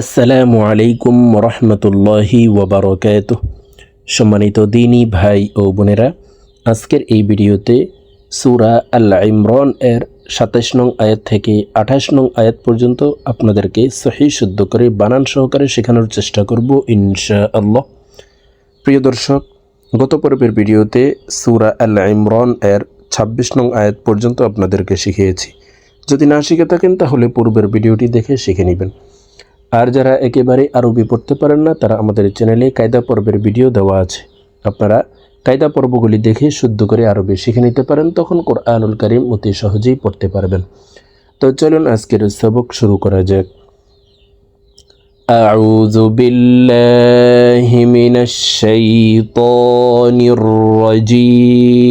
আসসালামু আলাইকুম রহমতুল্লাহি ওবরকাত সম্মানিত দিনী ভাই ও বোনেরা, আজকের এই ভিডিওতে সুরা আল্লাহ ইমরান এর সাতাশ নং আয়াত থেকে আঠাশ নং আয়াত পর্যন্ত আপনাদেরকে সহি শুদ্ধ করে, বানান সহকারে শেখানোর চেষ্টা করব ইনশা আল্লাহ প্রিয় দর্শক, গত পর্বের ভিডিওতে সুরা আল্লাহ ইমরান এর ছাব্বিশ নং আয়াত পর্যন্ত আপনাদেরকে শিখিয়েছি। যদি না শিখে থাকেন, তাহলে পূর্বের ভিডিওটি দেখে শিখে নেবেন। আর যারা একেবারে আরবি পড়তে পারেন না তারা আমাদের চ্যানেলে কায়দা পর্বের ভিডিও দেওয়া আছে আপনারা কায়দা পর্বগুলি দেখে শুদ্ধ করে আরবি শিখে নিতে পারেন তখন কোরআনুল করিম অতি সহজেই পড়তে পারবেন তো চলুন আজকের সবক শুরু করা যাক أعوذ بالله من الشيطان الرجيم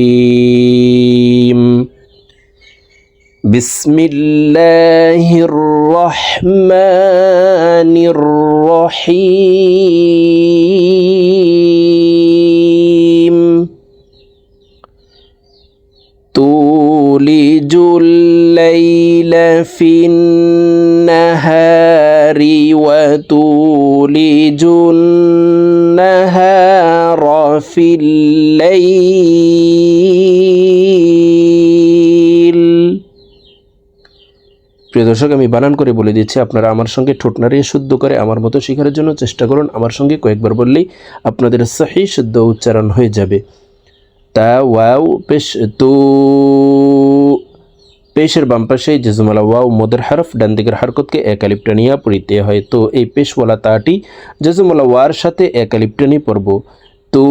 بسم الله الرحمن الرحيم. تولج الليل في النهار وتولج النهار في الليل দর্শক, আমি বানান করে বলে দিচ্ছি, আপনারা আমার সঙ্গে ঠোঁট নাড়িয়ে শুদ্ধ করে আমার মতো শেখার জন্য চেষ্টা করুন। আমার সঙ্গে কয়েকবার বললেই আপনাদের সহি শুদ্ধ উচ্চারণ হয়ে যাবে। তা, ওয়াও, পেশ, তু, পেশের বাম পাশে জেজুমালা ওয়াও, মদের হরফ, ডান দিকের হরকতকে একালিপ্টানিয়া পড়িতে হয়। তো, এই পেশওয়ালা তাটি জেজুমালা ওয়ার সাথে একালিপ্টানি পড়ব। তো,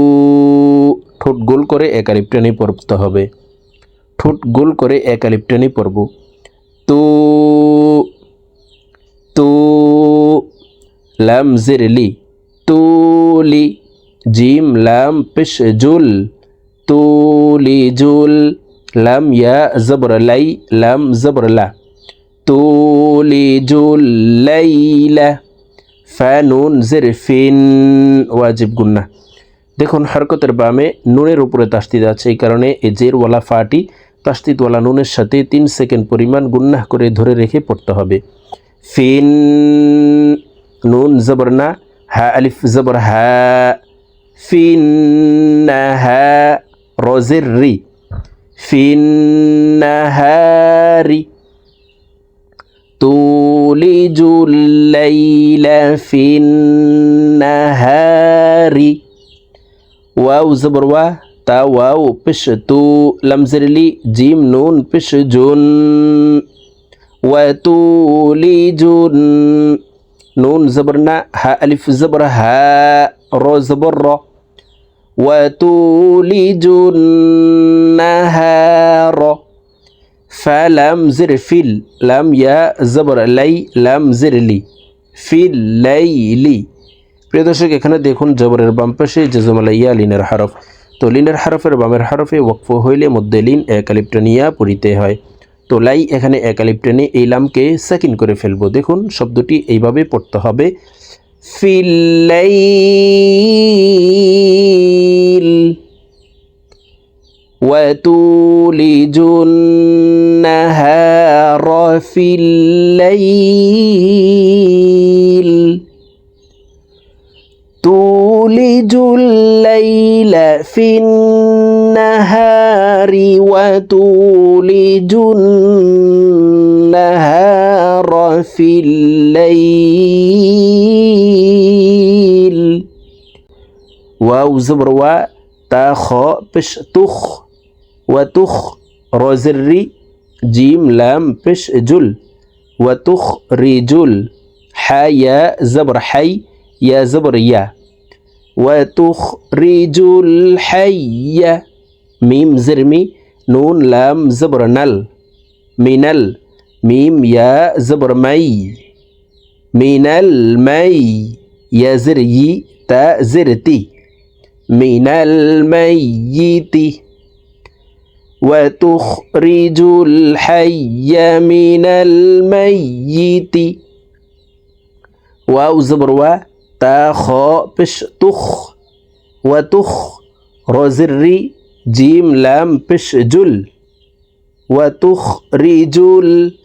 ঠোঁট গোল করে একালিপ্টানি পড়তে হবে। ঠোঁট গোল করে একালিপ্টানি পড়ব। তো তো, লাম জিরলি তুলি জিম, লাম, পেশ, জুল তুলি জুল, লাম, ইয়া, জবর, লাই, লাম, জবর, লা তুলি জুল লাইলা ফানুন জির, ফিন, ওয়াজিব, গুন্না। দেখুন, হরকতের বামে নুনের উপরে তাস্তিদ আছে, এই কারণে এই জেরওয়ালা ফাটি তাস্তিদওয়ালা নুনের সাথে তিন সেকেন্ড পরিমাণ গুন্নাহ করে ধরে রেখে পড়তে হবে ফিন নুন জবর না হা আলিফ জবর হা ফিন হা রজের রি ফিন্নাহারি تولج الليل في النهار واو زبر وا تا واو بش تو لمزرلي جيم نون بش جن وتولج نون زبرنا ها ألف زبر ها رو زبر رو وتولج النهار فلم زر فيل لم يا زبر لي لم زر لي في الليل প্রিয় দর্শক এখানে দেখুন জবরের বাম পাশে জজমালাইয়া লিনের হরফ তো লিনের হরফের বামের হরফে ওয়াকফ হইলে মধ্যে লিন একালিপ্টনিয়া পড়িতে হয় তো লাই এখানে একালিপ্টনে এই লামকে সেকেন্ড করে ফেলবো দেখুন শব্দটি এইভাবে পড়তে হবে ফিল্লাইল وتولج النهار في الليل تولج الليل في النهار وتولج النهار في الليل. واو زبر و تا خ بش تخ وتخ رزري جيم لام بش جل وتخ رجل حيا زبر حي يا زبر يا وتخرج الحي ميم زرمي نون لام زبر نل. ال ميم يا زبر مي. من المي يا زري تا زرتي من الميت وتخرج الحي من الميت واو زبر و تا خا بش تخ وتخ رزري جيم لام بش جل وتخرج ال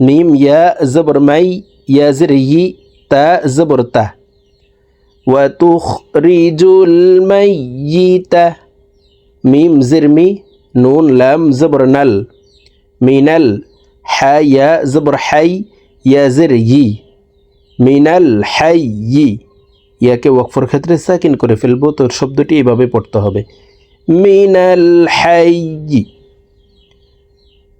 ميم يا زبر مي يا زري তা জবর তা وتخرج الميت ميم زرمي نون لام زبر نل من الحيا زبر حي يا زر يي من الحي ইয়াকে ওয়াকফর ক্ষেত্রে সাকিন করে ফেলবো তো শব্দটি এভাবে পড়তে হবে মিনাল হাইয়ি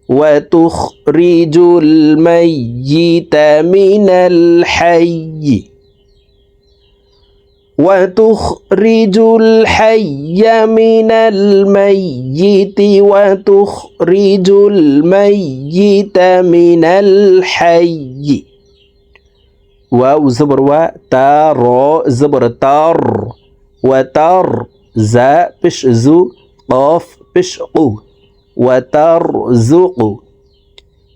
وتخرج الميت من الحي وتخرج الحي من الميت وتخرج الميت من الحي ওয়াউ জবর ওয়া তা র জবর তার ওয়া তার জা পিশ জু কফ পিশ উ ওয়া তার জু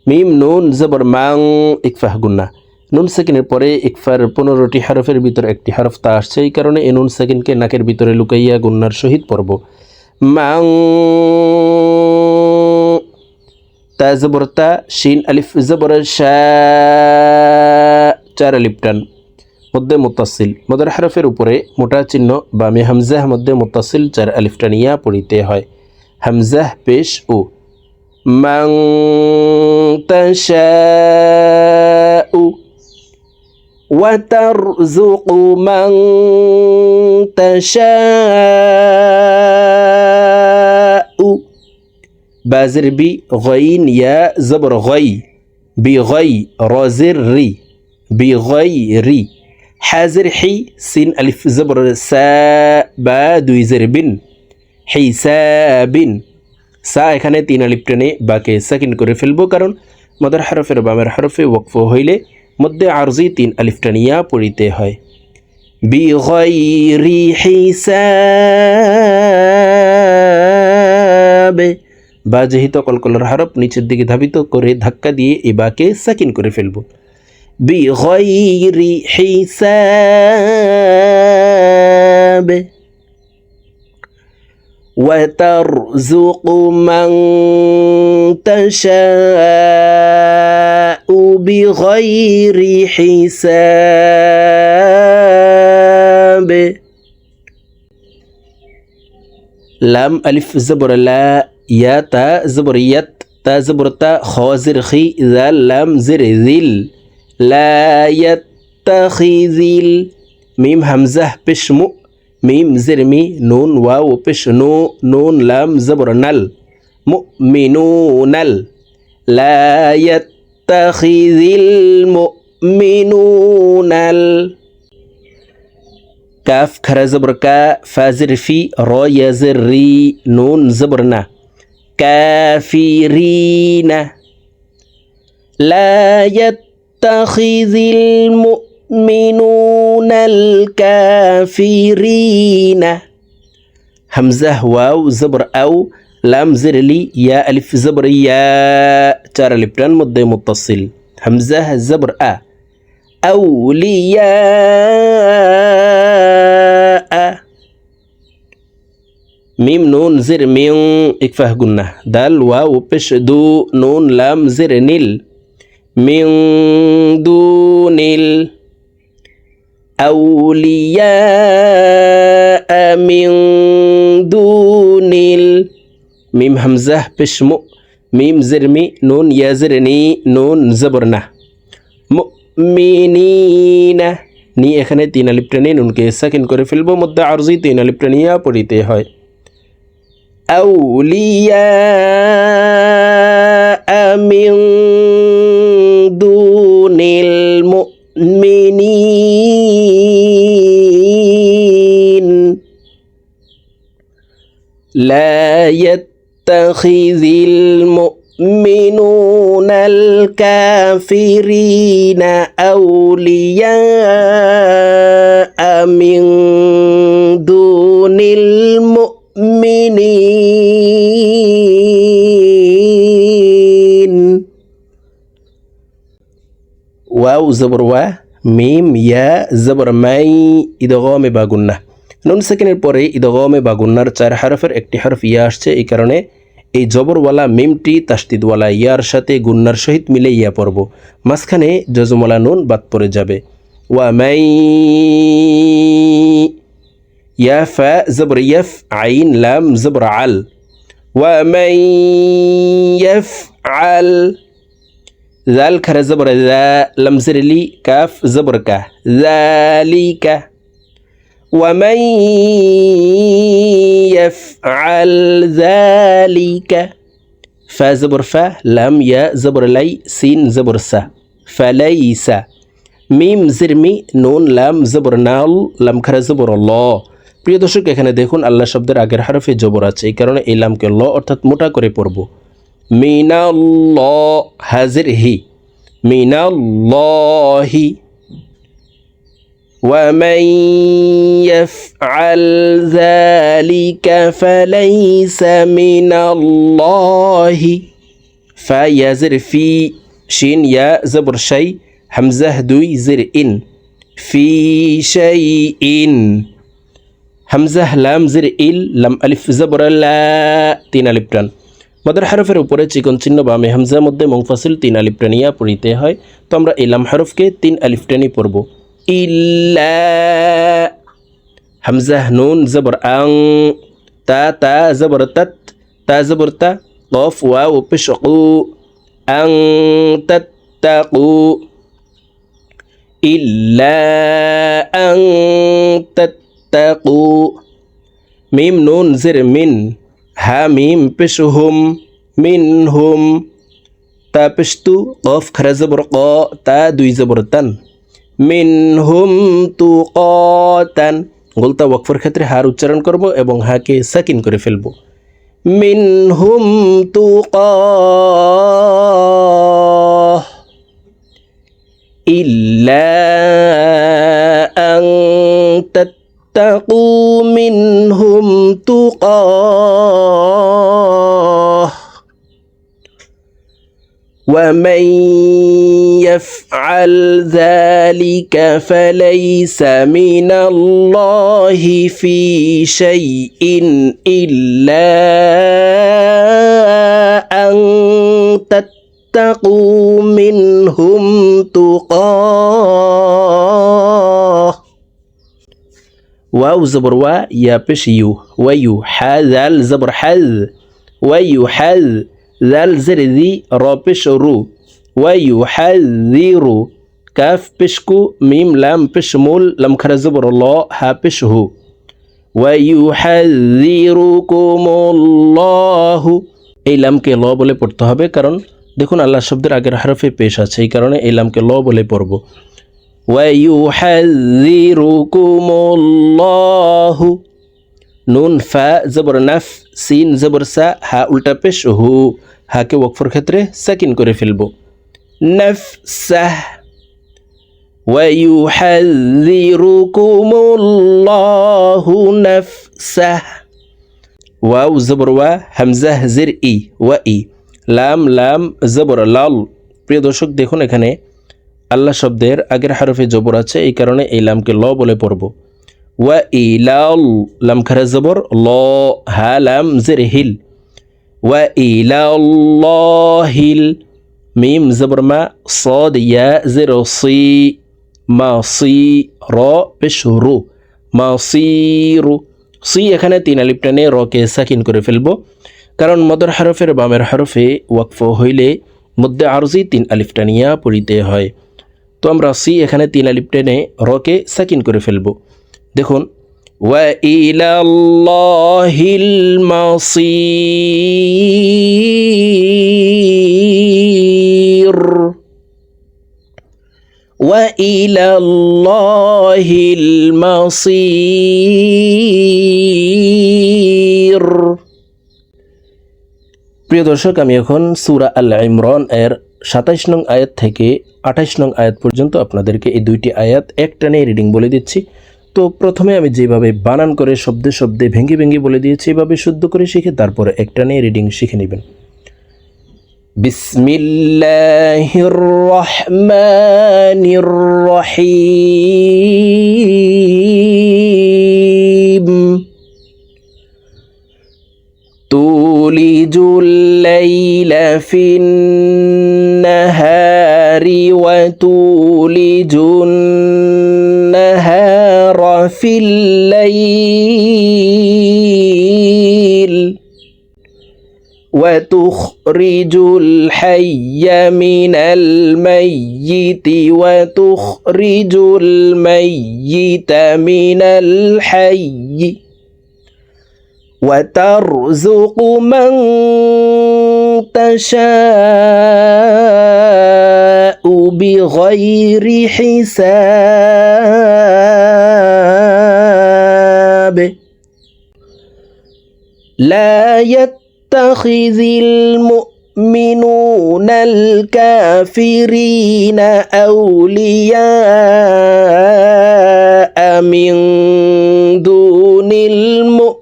মিম নুন জবর মাং ইকফাহ গুন্না নুন সেকেন্ডের পরে ইকফার পনেরোটি হরফের ভিতরে একটি হরফ তা আসছে এই কারণে এ নুন সেকেন্ডকে নাকের ভিতরে লুকাইয়া গুন্নার সহিত পড়ব মাং তা জবর তা শিন আলিফ জবর শা চার আলিফ টান মধ্যে মুতাসিল মদের হরফের উপরে মোটা চিহ্ন বা মে হামজাহ মধ্যে মুতাসিল চার আলিফ টানিয়া পড়িতে হয় হামজাহ পেশ ও من تشاء وترزق من تشاء بازر بي غين يا زبر غي بغي رازر ري বিগৈরি হ্যাজের হি সিন আলিফ জবর সা বা দুই জের বিন হেই সা বিন সা এখানে তিন আলিফ টেনে বাকে সেকেন্ড করে ফেলব, কারণ মদার হরফের বামের হরফে ওয়কফ হইলে মধ্যে আরজি তিন আলিফ টানিয়া পড়িতে হয়। বি বিগৈরি হিসাবে বা যেহেতু কলকলার হরফ নিচের দিকে ধাবিত করে ধাক্কা দিয়ে এ বাকে সেকেন্ড করে ফেলব। بغير حساب. وترزق من تشاء بغير حساب. لم ألف زبر لا يا تا زبر يت تا زبر تا خو زر خي ذا لم زر ذل. لا يتخذ ميم همزة بشمو ميم زرمي نون واو بش نو نون لام زبر نل مؤمنون لا يتخذ المؤمنون كاف كرا زبر كا فازر في رو زري نون زبرنا كافرين. لا يتخذ يتخذ المؤمنون الكافرين. همزة واو زبر أو لام زر لي يا ألف زبر يا ترى لبنان مضي متصل. همزة زبر أ. أولياء. ميم نون زر ميم إكفاه قلنا. دال واو بش دو نون لام زر نيل. من دون ال أولياء من دون الميم همزة بشمو ميم زرمي نون يزرني نون زبرنا মুমিনিন নি এখানে তিন আলিপ টেনে নুনকে সেকেন্ড করে ফেলবো মধ্যে আরজি তিন আলিপ টেনিয়া পড়িতে হয় আউলিয়া من دون المؤمنين لا يتخذ المؤمنون الكافرين أولياء من دون المؤمنين ওয়াও জবর ওয়া মিম ইয়া জবর মাই ইদগমে বাগুন্না নুন সেকেন্ডের পরে ইদগমে বাগুন্নার চার হারফের একটি হারফ ইয়া আসছে এই কারণে এই জবরওয়ালা মিমটি তাস্তিদওয়ালা ইয়ার সাথে গুন্নার সহিত মিলে ইয়া পড়ব মাঝখানে যজমলা নুন বাদ পড়ে যাবে ওয়া মাই ইয়া ফা জবর ইয়ফ আইন লাম জবর আল ওয়া মাই ইয়ফ আল زبر ذا لم زر لي كاف زبر كا ذلك ومن يفعل ذلك فا زبر فا لام يا زبر لي سين زبر سا فليس মিম জিরমি নুন লাম জবর নাল লাম খারা জবর ল প্রিয় দর্শক এখানে দেখুন আল্লাহ শব্দের আগের হারফে জবর আছে এই কারণে এই লামকে ল অর্থাৎ মোটা করে পড়ব মিনাল হাজির হি মিনাল্লাহি ومن يفعل ذلك فليس من الله فيزر في شين يا زبر شيء হামজাহ দুই জের ইন ফি শাইইন হামজাহ লাম জের ইল লাম আলিফ জবর লা তিন আলিফ টান মাদার হারফের উপরে চিকন চিহ্ন বা মেহামজার মধ্যে মুংফাসিল তিন আলিফটানিয়া পড়িতে হয়। তো আমরা ইলাম হারফকে তিন আলিফটানি পড়ব। ইল্লা হামজাহ নুন জবর আং, তা তা জবর তৎ তা জবর তা, কফ ওয়া ও পেশকু, আং তাকু। ইল্লা আং তাকু। মিম, নুন, জের, মিন। হামিম পেশ হুম মিন হুম তা পেশতু অফ খারা জবর ক, তা দুই জবর তান। মিন হুম তু ক তান। গোলতা ওয়াকফর ক্ষেত্রে হার উচ্চারণ করব এবং হাকে সাকিন করে ফেলব। মিন হুম তু ক। ইল্লা আং তাত্তাকু منهم تقاه ومن يفعل ذلك فليس من الله في شيء إلا أن تتقوا منهم تقاه واو زبر و يا بش يو ويو حذل زبر حذ ويو حذ ذل زر ذي را بش رو ويو حذر كاف بشكو ميم لام بشمول لم خر زبر الله ها بشه ويحذركم الله এই লামকে ল বলে পড়তে হবে কারণ দেখুন আল্লাহ শব্দের আগের হরফে পেশ আছে এই কারণে এই লামকে ল বলে পড়ব ওয়াইউহাযিরুকুমুল্লাহু নুন ফা, জবর নাফ, সিন, জবর সা, হা, উল্টা পেশ, হু, হাকে ওয়াকফর ক্ষেত্রে সাকিন করে ফেলব। নাফসাহ ওয়াইউহাযিরুকুমুল্লাহু নাফসাহ ওয়াও, জবর ওয়া হামজাহ জির, ই, ওয়া, ই। লাম লাম, জবর, লাল। প্রিয় দর্শক, দেখুন এখানে আল্লাহ শব্দের আগের হারফে জবর আছে, এই কারণে এই লামকে ল বলে পড়ব। ওয়া ইলাউল লাম খারা জবর, ল, হা, লাম, জের, হিল। ওয়া ইলাউল্লাহিল মিম, জবর, মা, সদ, ইয়া, জের, সি, মা, সি, র, পেশ, রু। মা, সি, রু। সি এখানে তিন আলিপ টানে রকে সাকিন করে ফেলব। কারণ মদর হরফের বামের হরফে ওয়াকফ হইলে মধ্যে আরজি তিন আলিফটানিয়া পড়িতে হয়। তো আমরা সি এখানে তিন আলিপ টেনে রকে সাকিন করে ফেলব। দেখুন ওয়াইলাল্লাহিল মাসির। ওয়াইলাল্লাহিল মাসির। প্রিয় দর্শক, আমি এখন সুরা আল ইমরান এর সাতাইশ নং আয়াত থেকে আঠাইশ নং আয়াত পর্যন্ত আপনাদেরকে এই দুইটি আয়াত একটানে রিডিং বলে দিচ্ছি। তো প্রথমে আমি যেভাবে বানান করে শব্দে শব্দে ভেঙে ভেঙে বলে দিয়েছি, এভাবে শুদ্ধ করে শিখে তারপরে একটা টানে রিডিং শিখে নেবেন। বিসমিল্লাহির রহমানির ফিন وتولج النهار في الليل وتخرج الحي من الميت وتخرج الميت من الحي وترزق من تشاء بغير حساب. لا يتخذ المؤمنون الكافرين أولياء من دون المؤمنين.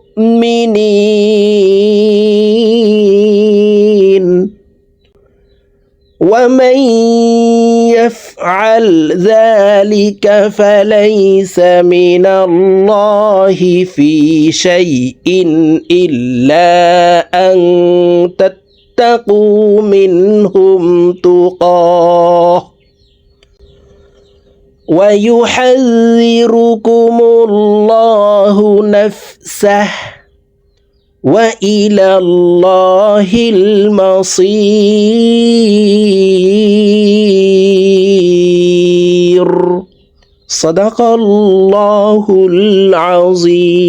ومن يفعل ذلك فليس من الله في شيء إلا أن تتقوا منهم تقاه. ويحذركم الله نفسه وإلى الله المصير. صدق الله العظيم.